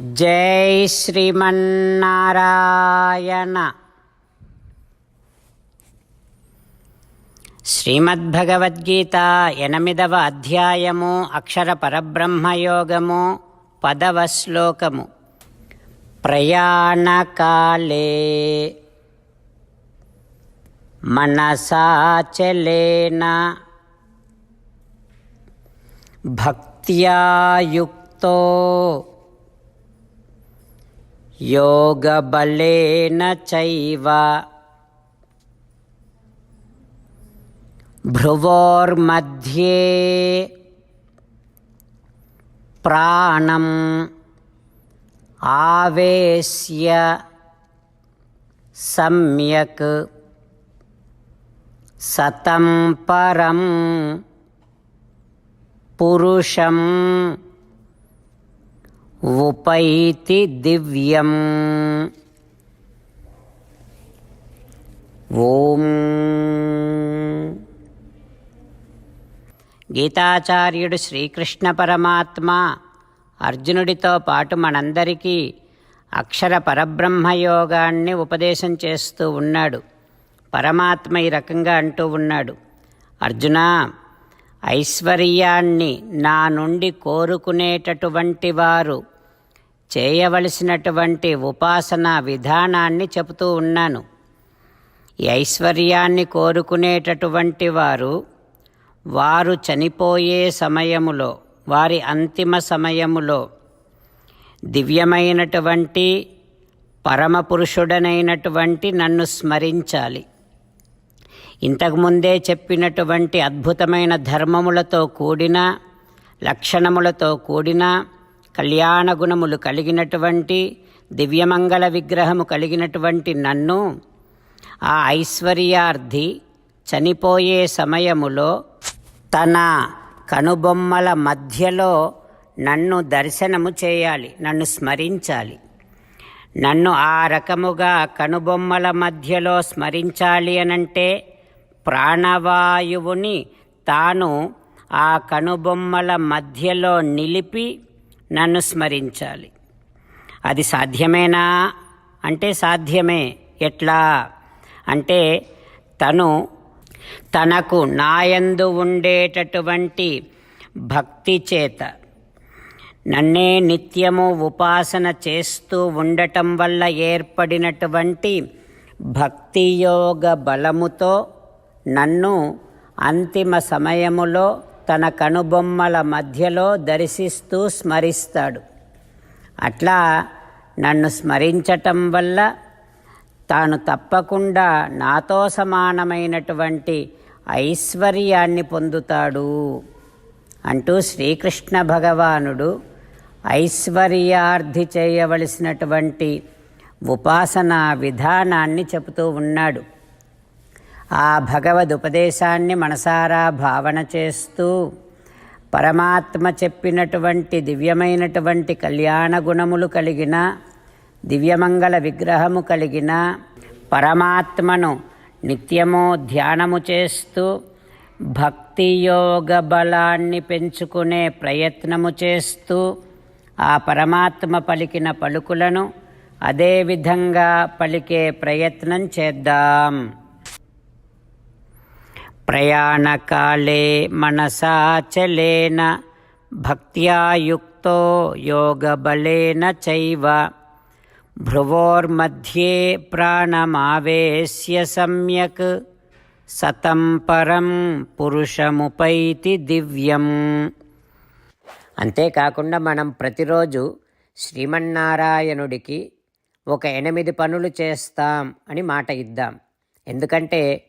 జై శ్రీమన్నారాయణ. శ్రీమద్భగవద్గీత ఎనిమిదవ అధ్యాయము అక్షర పరబ్రహ్మయోగము పదవ శ్లోకము. ప్రయాణకాలే మనసాచలేన భక్త్యాయుక్తో योगबलेन चैव भ्रुवोर्मध्ये प्राणम् आवेश्य सम्यक् सतं परं पुरुषम् ఉపైతి దివ్యం. ఓం. గీతాచార్యుడు శ్రీకృష్ణ పరమాత్మ అర్జునుడితో పాటు మనందరికీ అక్షర పరబ్రహ్మయోగాన్ని ఉపదేశం చేస్తూ ఉన్నాడు. పరమాత్మ ఈ రకంగా అంటూ ఉన్నాడు. అర్జున ఐశ్వర్యాన్ని నా నుండి కోరుకునేటటువంటి వారు చేయవలసినటువంటి ఉపాసన విధానాన్ని చెబుతూ ఉన్నాను. ఐశ్వర్యాన్ని కోరుకునేటటువంటి వారు వారు చనిపోయే సమయములో వారి అంతిమ సమయములో దివ్యమైనటువంటి పరమపురుషుడనైనటువంటి నన్ను స్మరించాలి. ఇంతకుముందే చెప్పినటువంటి అద్భుతమైన ధర్మములతో కూడిన లక్షణములతో కూడిన కళ్యాణ గుణములు కలిగినటువంటి దివ్యమంగళ విగ్రహము కలిగినటువంటి నన్ను ఆ ఐశ్వర్యార్థి చనిపోయే సమయములో తన కనుబొమ్మల మధ్యలో నన్ను దర్శనము చేయాలి నన్ను స్మరించాలి. నన్ను ఆ రకముగా కనుబొమ్మల మధ్యలో స్మరించాలి అనంటే ప్రాణవాయువుని తాను ఆ కనుబొమ్మల మధ్యలో నిలిపి నన్ను స్మరించాలి. అది సాధ్యమేనా? అంటే సాధ్యమే. ఎట్లా? అంటే తను తనకు నాయందు ఉండేటటువంటి భక్తి చేత నన్నే నిత్యము ఉపాసన చేస్తూ ఉండటం వల్ల ఏర్పడినటువంటి భక్తియోగ బలముతో నన్ను అంతిమ సమయములో తన కనుబొమ్మల మధ్యలో దర్శిస్తూ స్మరిస్తాడు. అట్లా నన్ను స్మరించటం వల్ల తాను తప్పకుండా నాతో సమానమైనటువంటి ఐశ్వర్యాన్ని పొందుతాడు అంటూ శ్రీకృష్ణ భగవానుడు ఐశ్వర్యార్థి చేయవలసినటువంటి ఉపాసనా విధానాన్ని చెబుతూ ఉన్నాడు. ఆ భగవద్ ఉపదేశాన్ని మనసారా భావన చేస్తూ పరమాత్మ చెప్పినటువంటి దివ్యమైనటువంటి కళ్యాణ గుణములు కలిగిన దివ్యమంగళ విగ్రహము కలిగిన పరమాత్మను నిత్యము ధ్యానము చేస్తూ భక్తియోగ బలాన్ని పెంచుకునే ప్రయత్నము చేస్తూ ఆ పరమాత్మ పలికిన పలుకులను అదేవిధంగా పలికే ప్రయత్నం చేద్దాం. ప్రయాణకాళే మనసాచలేన భక్త్యాయుక్తో యోగబలేన చైవ. భ్రువోర్మధ్యే ప్రాణమావేశ్య సమ్యక్ సతం పరం పురుషముపైతి దివ్యం. అంతేకాకుండా మనం ప్రతిరోజు శ్రీమన్నారాయణుడికి ఒక ఎనిమిది పనులు చేస్తాం అని మాట ఇద్దాం. ఎందుకంటే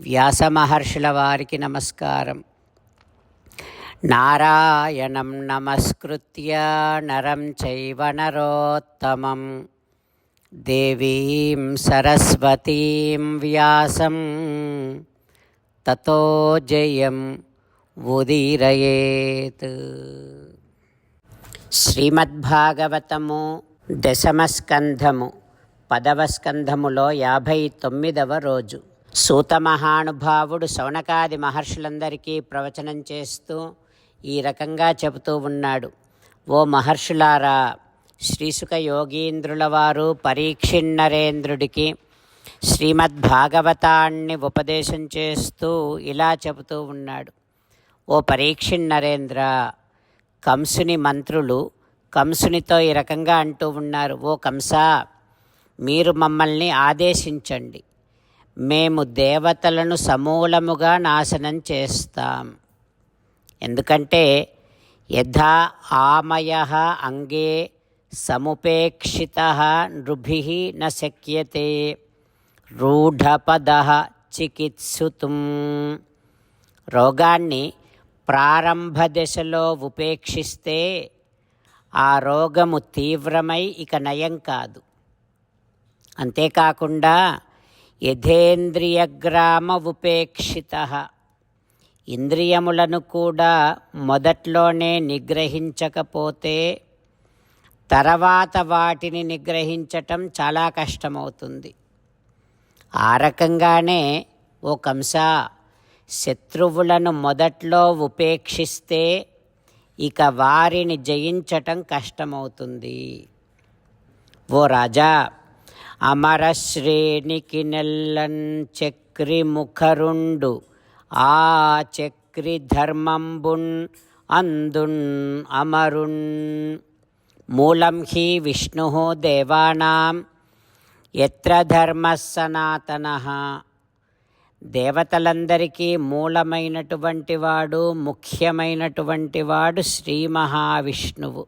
వ్యాసమహర్షుల వారికి నమస్కారం. నారాయణం నమస్కృత్య నరం చైవ నరోత్తమం. దేవీం సరస్వతీం వ్యాసం. తతో జయం ఉదీరయేత్. శ్రీమద్భాగవతము దశమస్కంధము పదవ స్కంధములో యాభై తొమ్మిదవ రోజు. సూత మహానుభావుడు శౌనకాది మహర్షులందరికీ ప్రవచనం చేస్తూ ఈ రకంగా చెబుతూ ఉన్నాడు. ఓ మహర్షులారా శ్రీసుక యోగీంద్రుల వారు పరీక్షిన్నరేంద్రుడికి శ్రీమద్భాగవతాన్ని ఉపదేశం చేస్తూ ఇలా చెబుతూ ఉన్నాడు. ఓ పరీక్షిన్నరేంద్ర కంసుని మంత్రులు కంసునితో ఈ రకంగా అంటూ ఉన్నారు. ఓ కంస మీరు మమ్మల్ని ఆదేశించండి. మేము దేవతలను సమూలముగా నాశనం చేస్తాం. ఎందుకంటే యథా ఆమయ అంగే సముపేక్షిత నృభి న శక్యతే. రూఢపద చికిత్సుతుం. రోగాన్ని ప్రారంభ దశలో ఉపేక్షిస్తే ఆ రోగము తీవ్రమై ఇక నయం కాదు. అంతేకాకుండా యథేంద్రియగ్రామ ఉపేక్షిత ఇంద్రియములను కూడా మొదట్లోనే నిగ్రహించకపోతే తర్వాత వాటిని నిగ్రహించటం చాలా కష్టమవుతుంది. ఆ రకంగానే ఓ కంస శత్రువులను మొదట్లో ఉపేక్షిస్తే ఇక వారిని జయించటం కష్టమవుతుంది. ఓ రాజా అమరశ్రేణికి నెల్లన్ చక్రి ముఖరుండు ఆ చక్రి ధర్మంబున్ అందున్ అమరున్. మూలం హి విష్ణు దేవానాం. ఎత్ర ధర్మ సనాతన దేవతలందరికీ మూలమైనటువంటి వాడు ముఖ్యమైనటువంటి వాడు శ్రీ మహావిష్ణువు.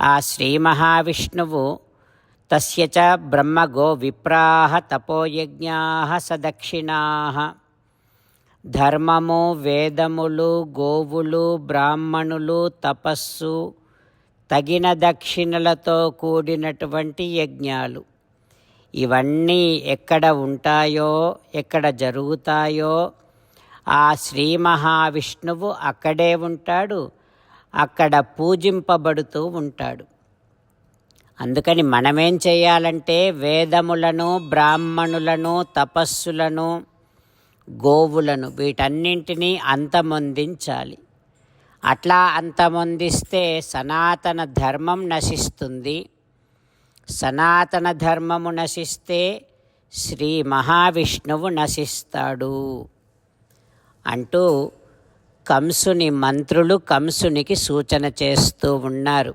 ఆ శ్రీ మహావిష్ణువు తస్య చ బ్రహ్మగో విప్రాహ తపోయజ్ఞా సదక్షిణా. ధర్మము వేదములు గోవులు బ్రాహ్మణులు తపస్సు తగిన దక్షిణలతో కూడినటువంటి యజ్ఞాలు. ఇవన్నీ ఎక్కడ ఉంటాయో ఎక్కడ జరుగుతాయో ఆ శ్రీ మహావిష్ణువు అక్కడే ఉంటాడు అక్కడ పూజింపబడుతూ ఉంటాడు. అందుకని మనమేం చేయాలంటే వేదములను బ్రాహ్మణులను తపస్సులను గోవులను వీటన్నింటినీ అంతమొందించాలి. అట్లా అంతమొందిస్తే సనాతన ధర్మం నశిస్తుంది. సనాతన ధర్మము నశిస్తే శ్రీ మహావిష్ణువు నశిస్తాడు అంటూ కంసుని మంత్రులు కంసునికి సూచన చేస్తూ ఉన్నారు.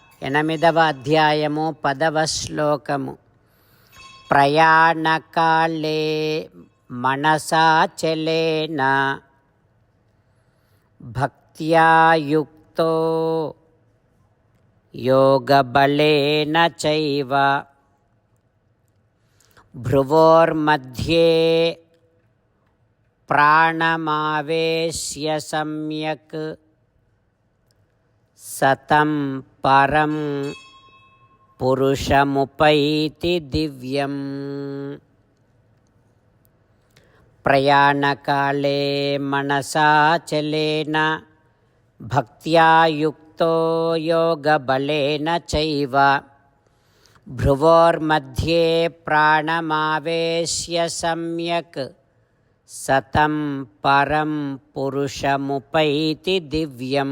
ఎనిమిదవ అధ్యాయము పదవ శ్లోకము. ప్రయాణకాళే మనసాచలేన భక్త్యాయుక్తో యోగబలేన చైవ. భ్రువోర్मध्ये ప్రాణమావేశ్య సమ్యక్. సతం పరం పురుషముపైతి దివ్యం. ప్రయాణకాలే మనసాచలేన భక్త్యాయుక్తో యోగబలేన చైవ. భ్రువోర్मध्ये ప్రాణమావేశ్య సమ్యక్ సతం పరం పురుషముపైతి దివ్యం.